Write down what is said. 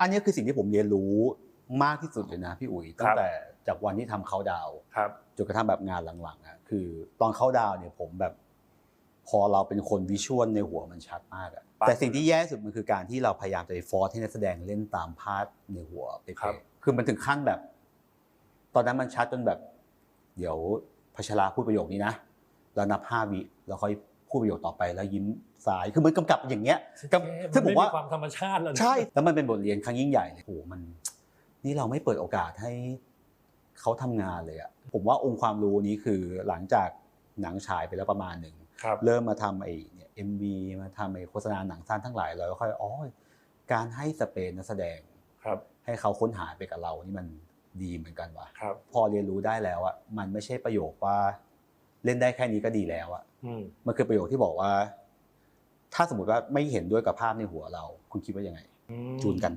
อันนี้คือสิ่งที่ผมเรียนรู้มากที่สุดเลยนะพี่อุ๋ยตั้งแต่จากวันที่ทำเขาดาวน์ครับจนกระทั่งแบบงานหลังๆอะคือ ตอนเข้าดาวน์เนี่ยผมแบบ พอเราเป็นคนวิชวลในหัวมันชัดมากอะปั๊บแต่สิ่งที่แย่ที่สุดมันคือการที่เราพยายามจะไปฟอร์สให้นักแสดงเล่นตามพาดในหัวไปครับคือมันถึงขั้นแบบ ตอนนั้นมันชัดจนแบบ เดี๋ยวพัชราพูดประโยคนี้นะแล้วนับห้าวิแล้วค่อย พูดประโยคต่อไปแล้วยิ้มซ้ายคือมันกำกับอย่างเงี้ยกำซึ่งผมว่านไความธรรมชาติแล้วนะใช่แล้วมันเป็นบทเรียนครั้งยิ่งใหญ่เลยโอ้โหมัน นี่เราไม่เปิดโอกาสให้เขาทำงานเลยอะผมว่าองค์ความรู้นี้คือหลังจากหนังฉายไปแล้วประมาณหนึ่งครับเริ่มมาทำไอ้เนี่ยเอ็มวีมาทำไอ้โฆษณาหนังสั้นทั้งหลายเราก็ค่อยอ๋อการให้สเปนนักแสดงครับให้เขาค้นหาไปกับเรานี่มันดีเหมือนกันว่ะครับพอเรียนรู้ได้แล้วอะมันไม่ใช่ประโยคว่า เล่นได้แค่นี้ก็ดีแล้วอะอืมมันคือประโยคที่บอกว่า ถ้าสมมติว่าไม่เห็นด้วยกับภาพในหัวเรา คุณคิดว่ายังไงอืมจูนกัน